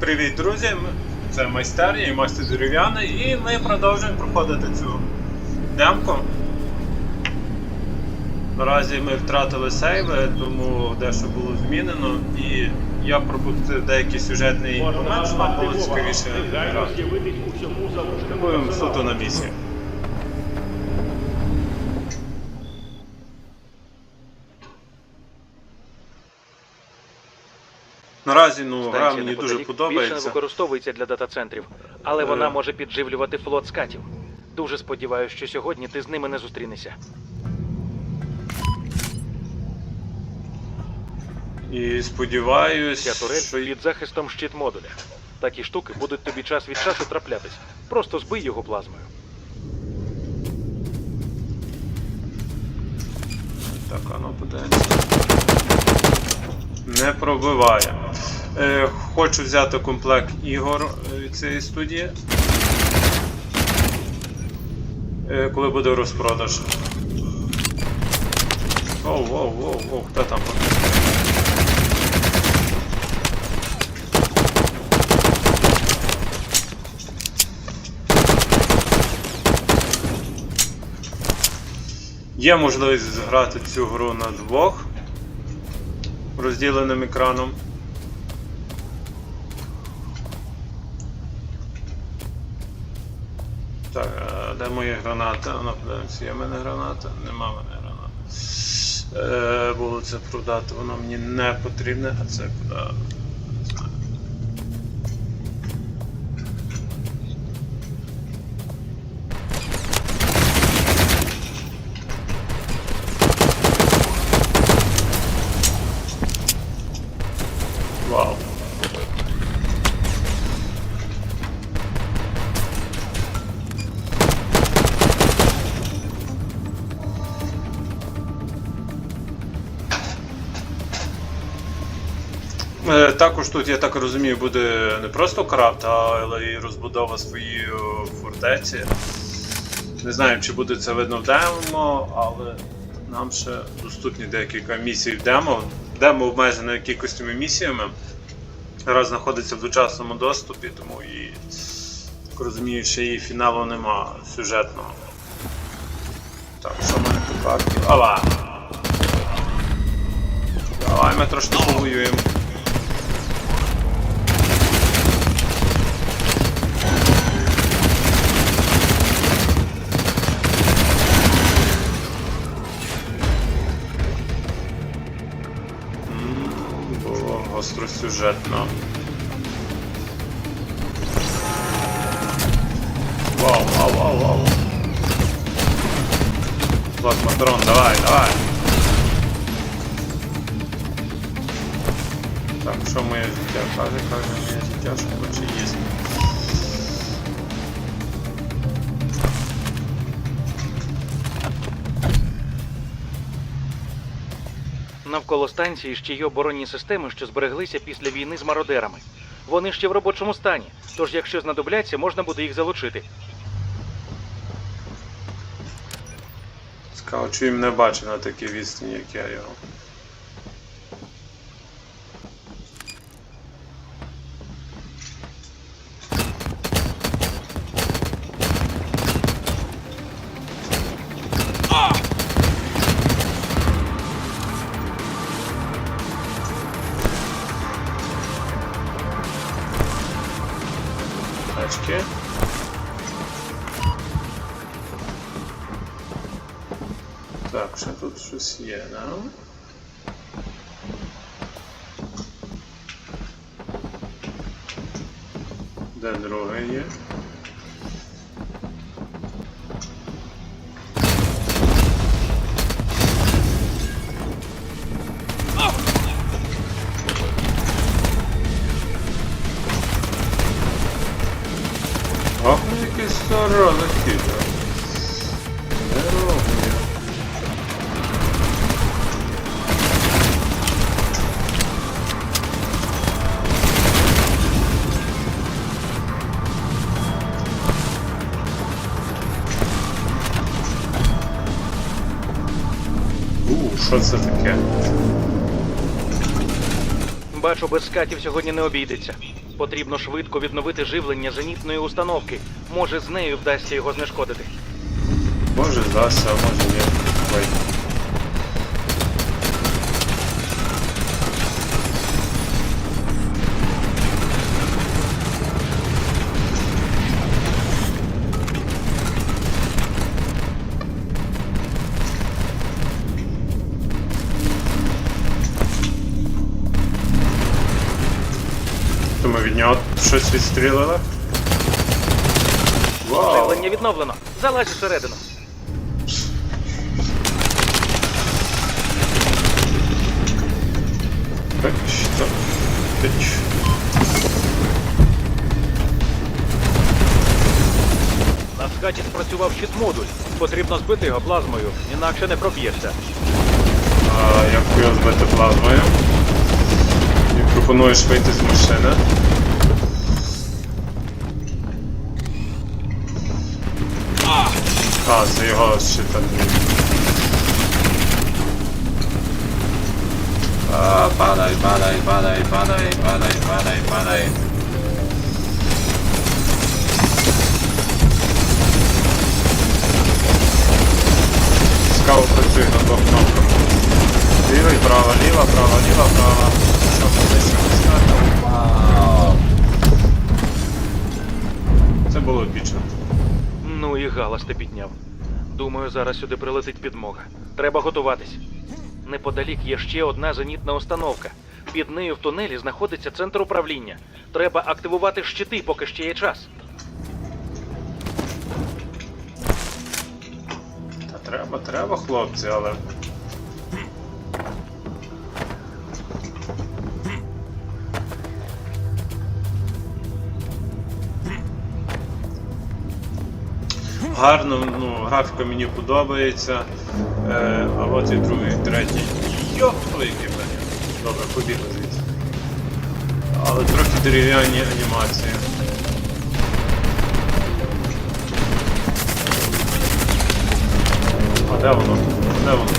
Привіт, друзі! Це майстерня і майстер дерев'яний, і ми продовжуємо проходити цю демку. Наразі ми втратили сейви, тому дещо було змінено, і я пропустив деякий сюжетний момент, що нам було цікавіше Будемо суто на місії. Наразі ну, гра мені дуже неподалік більше не використовується для дата-центрів, але Е. вона може підживлювати флот скатів. Дуже сподіваюся, що сьогодні ти з ними не зустрінешся. І сподіваюсь, Ця турель що під захистом щит модуля. Такі штуки будуть тобі час від часу траплятись. Просто збий його плазмою. Так, а ну подивимося. Не пробиває. Е, хочу взяти комплект ігор е, цієї студії. Е, коли буде розпродаж. Оу, воу, воу, воу, хто там? Є можливість зграти цю гру на двох розділеним екраном. Так, а де моя граната? Вона подивимося, є в мене граната? Нема в мене гранати. Е, було це продати, воно мені не потрібне, а це куди? Також тут, я так розумію, буде не просто крафт, але й розбудова своєї фортеці. Не знаю, чи буде це видно в демо, але нам ще доступні декілька місій в демо. Демо обмежено кількістю місіями. Зараз знаходиться в дочасному доступі, тому і так розумію, ще її фіналу нема сюжетного. Так, що мене по карті? Ава! Давай ми трошки повоюємо. Було гостросюжетно. Вау, вау, вау, вау. Плазматрон, давай, давай. Так, що моє життя каже, каже, моє життя, що хоче їсти. Навколо станції ще й оборонні системи, що збереглися після війни з мародерами. Вони ще в робочому стані, тож якщо знадобляться, можна буде їх залучити. Цікаво, він не бачив на такій відстані, як я його. Тачки. Так, ще тут щось є, да? Де друге Бачу, без скатів сьогодні не обійдеться. Потрібно швидко відновити живлення зенітної установки. Може, з нею вдасться його знешкодити. Може вдасться, а може ні. Щось відстрілили? Вау! Живлення відновлено. Залазь всередину. Так, що? Тич. На скаті спрацював щит-модуль. Потрібно збити його плазмою, інакше не проб'єшся. А, як його збити плазмою? І пропонуєш вийти з машини. А, це його щита. А, падай, падай, падай, падай, падай, падай, падай. Цікаво працює на двох кнопках. Ліва і права, ліва, права, ліва, права. Що що буде? Вау. Це було епічно. Ну і галас ти підняв. Думаю, зараз сюди прилетить підмога. Треба готуватись. Неподалік є ще одна зенітна установка. Під нею в тунелі знаходиться центр управління. Треба активувати щити, поки ще є час. Треба, треба, хлопці, але. Гарно, ну, графіка мені подобається. Е, а от і другий, третій. Йоп, який мене. Добре, побігли звідси. Але трохи дерев'яні анімації. А де воно? Де воно?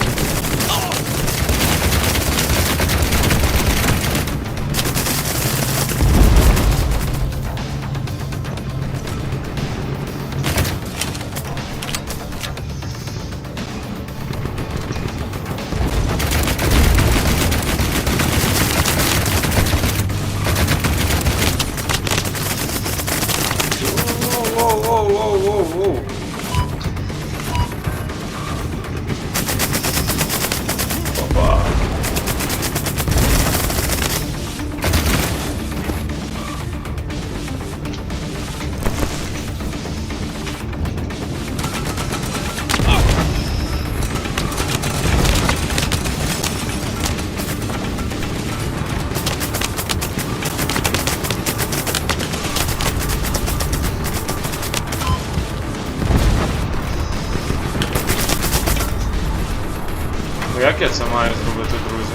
Я це маю зробити, друзі?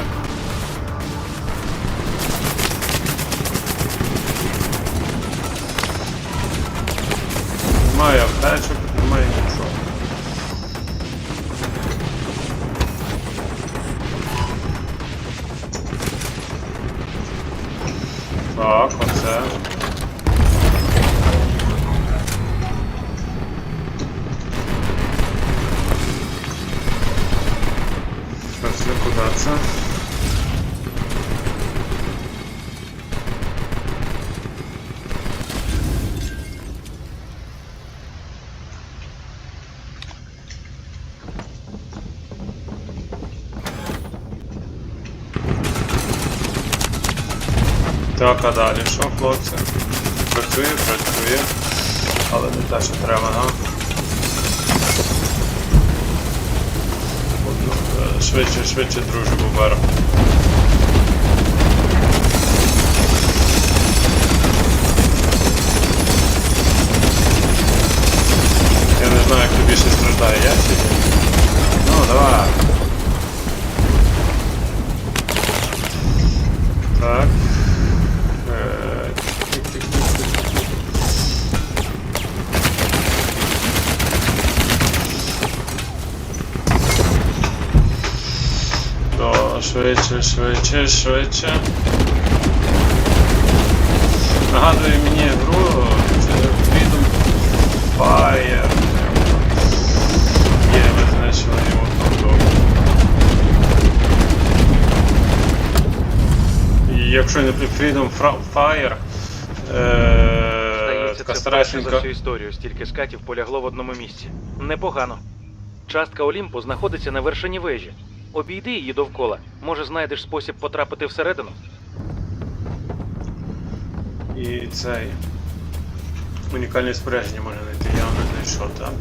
Немає аптечок, немає нічого. Так, Так, а далі що, хлопці? Працює, працює. Але не те, що треба, ну. Е, Швидше, швидше, друже, бубер. Я не знаю, хто більше страждає, я чи? Ну, давай. Так. швидше, швидше, швидше. Нагадує мені гру Freedom Fire. Є, ми його кордон. Якщо не при Freedom Fire, е така старайся за всю історію, стільки скатів полягло в одному місці. Непогано. Частка Олімпу знаходиться на вершині вежі. Обійди її довкола. Може, знайдеш спосіб потрапити всередину? І цей. Унікальне спорядження можна знайти, я не знайшов, так?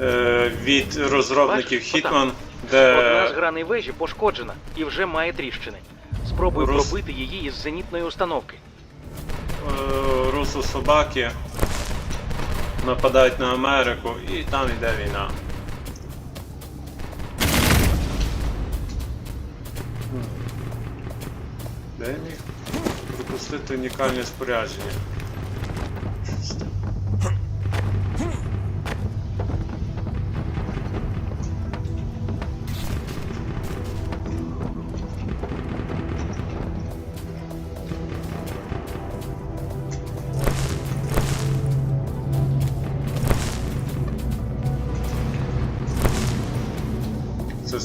Е, від розробників Бачиш, Hitman, Одна з де граней вежі пошкоджена і вже має тріщини. Спробуй Рус- пробити її із зенітної установки. е, русу собаки нападають на Америку і там йде війна. Де я міг пропустити унікальне спорядження?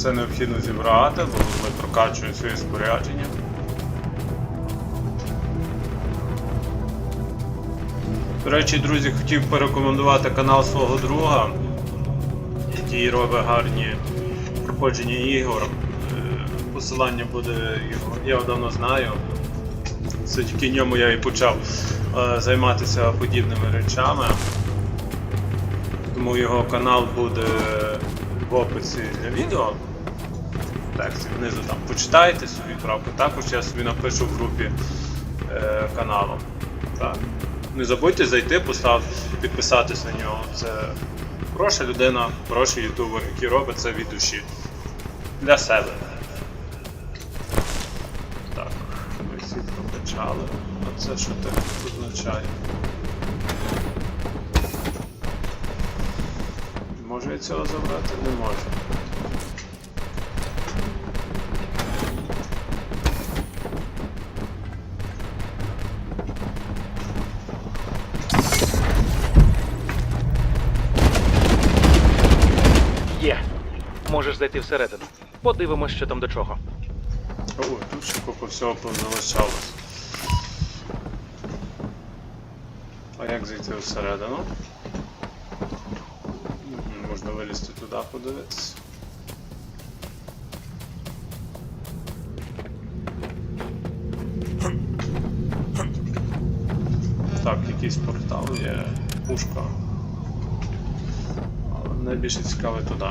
Все необхідно зібрати, бо ми прокачуємо своє спорядження. До речі, друзі, хотів порекомендувати канал свого друга, який робить гарні проходження ігор. Е, Посилання буде. Я його давно знаю. Завдяки ньому я і почав е, займатися подібними речами. Тому його канал буде в описі для відео. Так, внизу там почитайте собі правку. Також я собі напишу в групі е, каналу. Так. Не забудьте зайти, постав, підписатись на нього. Це хороша людина, хороший ютубер, який робить це від душі. Для себе. Так, ми всі прокачали. А це що так означає? Можу я цього забрати? Не можу. Є. Можеш зайти всередину. Подивимось, що там до чого. О, тут ще купа всього позалишалось. А як зайти всередину? Можна вилізти туди подивитися. Так, якийсь портал є, пушка. Але найбільше цікаве туди.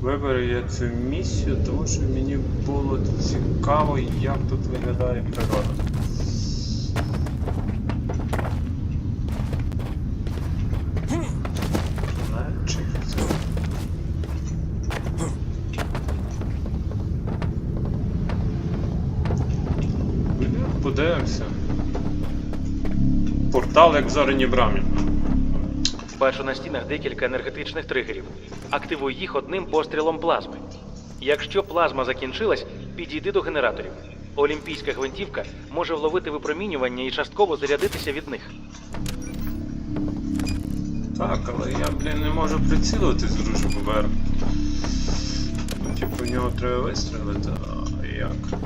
Виберу я цю місію, тому що мені було цікаво, як тут виглядає природа. Подивимося. Портал як в брамі. Бачу на стінах декілька енергетичних тригерів. Активуй їх одним пострілом плазми. Якщо плазма закінчилась, підійди до генераторів. Олімпійська гвинтівка може вловити випромінювання і частково зарядитися від них. Так, але я, блін, не можу прицілити з ружу ББР. Ну, типу, в нього треба вистрілити, а як?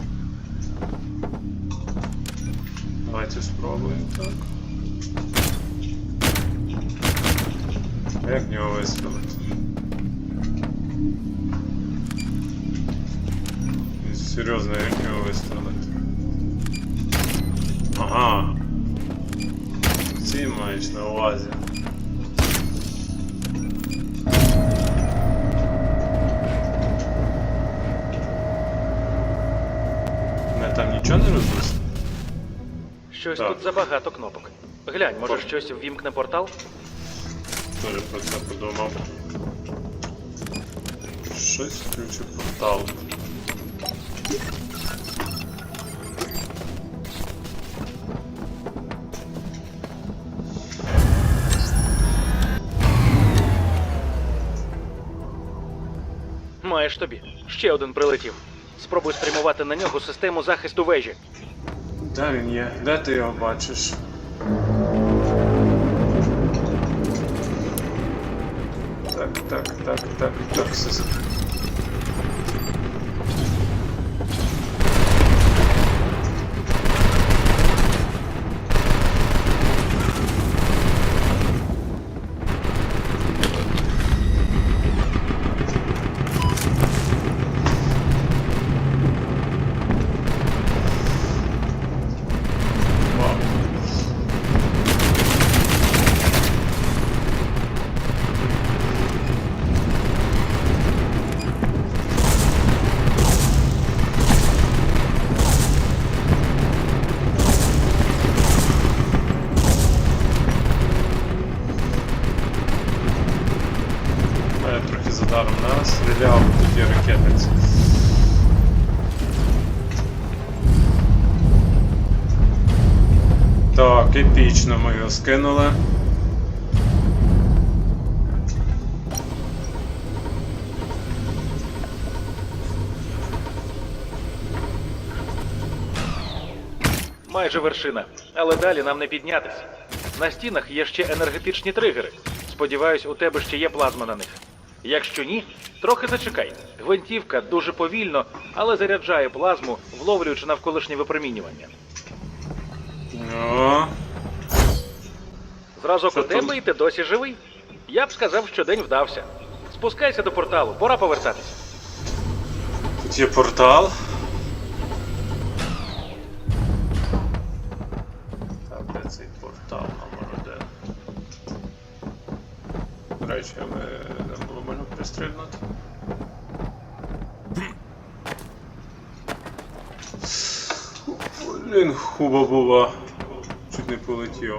Давайте спробуємо так. А як в нього вистрілити? Серйозно, як в нього вистрілити? Ага. Ці маєш на увазі. Ми там нічого не розвести? Щось Так. тут забагато кнопок. Глянь, може Пор- щось ввімкне портал? Теж про це подумав. Щось включив портал. Маєш тобі. Ще один прилетів. Спробуй спрямувати на нього систему захисту вежі. Де він є? Де ти його бачиш? Так, так, так, так, так, все. Так, епічно ми його скинули. Майже вершина, але далі нам не піднятися. На стінах є ще енергетичні тригери. Сподіваюсь, у тебе ще є плазма на них. Якщо ні, трохи зачекай. Гвинтівка дуже повільно, але заряджає плазму, вловлюючи навколишнє випромінювання. Ну, Зразок у тебе і ти досі живий. Я б сказав, що день вдався. Спускайся до порталу, пора повертатися. тут є портал. Так, де цей портал номер один? До речі, ми не було можна пристрибнути. Блін, хуба була. Чуть не полетів.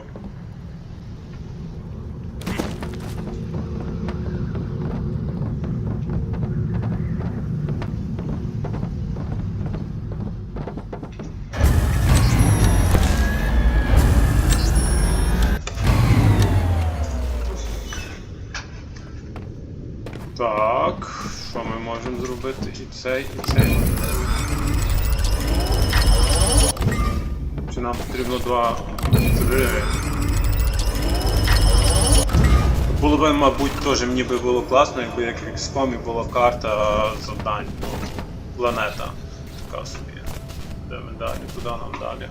Так, що ми можемо зробити? І цей, і цей. Нам потрібно два, три. Було б, мабуть, теж мені би було класно, якби як в XCOM була карта завдань, планета. Така собі. Де ми далі? Куди нам далі?